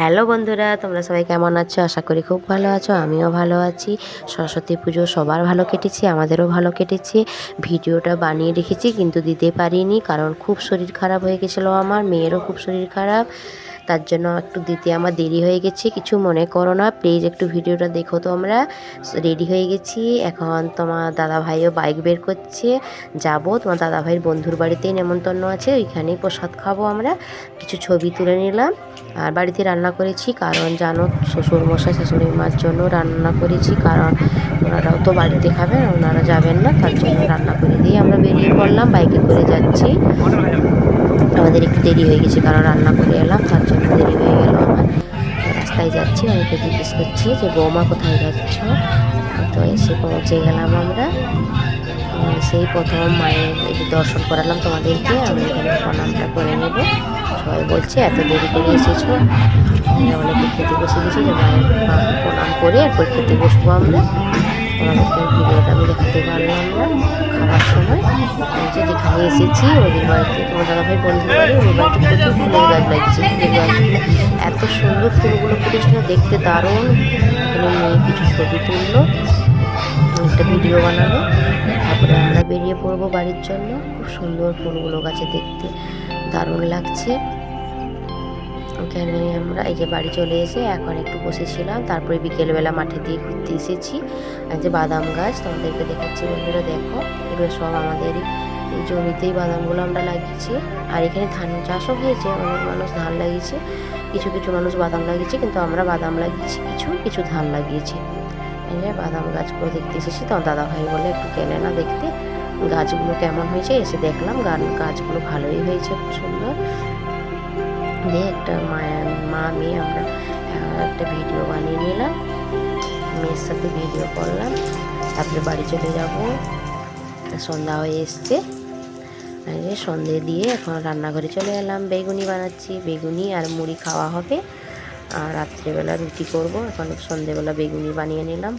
Hello বন্ধুরা, তোমরা সবাই কেমন আছো? আশা করি খুব ভালো আছো, আমিও ভালো আছি। সরস্বতী পুজো সবার ভালো কেটেছে, আমাদেরও ভালো কেটেছে। ভিডিওটা বানিয়ে রেখেছি, কিন্তু দিতে পারিনি, কারণ খুব শরীর খারাপ হয়ে গেছিল আমার, মেয়েরও খুব শরীর খারাপ। তার জন্য একটু দিতে আমার দেরি হয়ে গেছে, কিছু মনে করো না প্লিজ একটু ভিডিওটা দেখো তো আমরা রেডি হয়ে গেছি, এখন তোমার দাদা ভাইও বাইক বের করছে, যাব। তোমার দাদা ভাইয়ের বন্ধুর বাড়িতেই নেমন্তন্ন আছে, ওইখানেই প্রসাদ খাব আমরা। কিছু ছবি তুলে নিলাম, আর বাড়িতে রান্না করেছি, কারণ জানো শ্বশুর মশাই শাশুড়ি মার জন্য রান্না করেছি, কারণ ওনারাও তো বাড়িতে খাবেন, ওনারা যাবেন না, তার জন্য রান্না করে দিয়ে আমরা বেরিয়ে পড়লাম বাইকে করে যাচ্ছি। আমাদের একটু দেরি হয়ে গেছে, কারণ রান্না করে এলাম। জিজ্ঞেস করছি যে, বৌমা কোথায় যাচ্ছ? তো এসে পৌঁছে গেলাম আমরা। সেই প্রথম মায়ের দর্শন করালাম তোমাদেরকে। আমি এখানে প্রণামটা করে নেব। সবাই বলছে, এত দেরি করে এসেছ? অনেকে খেতে বসে গেছি, যে মায়ের প্রণাম করে এরপর খেতে বসবো আমরা। তোমাদেরকে ভিডিওটা আমি দেখাতে পারলাম না খাবার সময়। যে যেখানে এসেছি ওদের বাড়িতে তোমার দাদাভাই বন্ধুর বাড়ি ওদের বাড়িতে প্রচুর ফুলের গাছ গাছগুলো এত সুন্দর ফুলগুলো ফুটেছিল দেখতে দারুণ। এখানে মেয়ে কিছু ছবি তুললো, একটা ভিডিও বানালো। তারপরে আমরা বেরিয়ে পড়ব বাড়ির জন্য। খুব সুন্দর ফুলগুলো গাছে দেখতে দারুণ লাগছে। ওখানে আমরা এই যে বাড়ি চলে এসে এখন একটু বসেছিলাম। তারপরে বিকেলবেলা মাঠে দিয়ে ঘুরতে এসেছি। আর যে বাদাম গাছ, তোমাদেরকে দেখাচ্ছি বন্ধুরা, দেখো। এগুলো সব আমাদেরই এই জমিতেই বাদামগুলো আমরা লাগিয়েছি। আর এখানে ধান চাষও হয়েছে, অনেক মানুষ ধান লাগিয়েছে, কিছু কিছু মানুষ বাদাম লাগিয়েছে, কিন্তু আমরা বাদাম লাগিয়েছি, কিছু কিছু ধান লাগিয়েছি। যে বাদাম গাছগুলো দেখতে এসেছি তখন দাদা ভাই বলে একটু গেলে না দেখতে। গাছগুলো কেমন হয়েছে এসে দেখলাম, গান গাছগুলো ভালোই হয়েছে, খুব সুন্দর। দিয়ে একটা মায়ের মা, মেয়ে আমরা একটা ভিডিও বানিয়ে নিলাম। মেয়ের সাথে ভিডিও করলাম। তারপরে বাড়ি চলে যাব। সন্ধ্যা হয়ে এসছে। যে সন্ধে দিয়ে এখন রান্নাঘরে চলে এলাম। বেগুনি বানাচ্ছি, বেগুনি আর মুড়ি খাওয়া হবে। আর রাত্রেবেলা রুটি করব। এখন সন্ধেবেলা বেগুনি বানিয়ে নিলাম।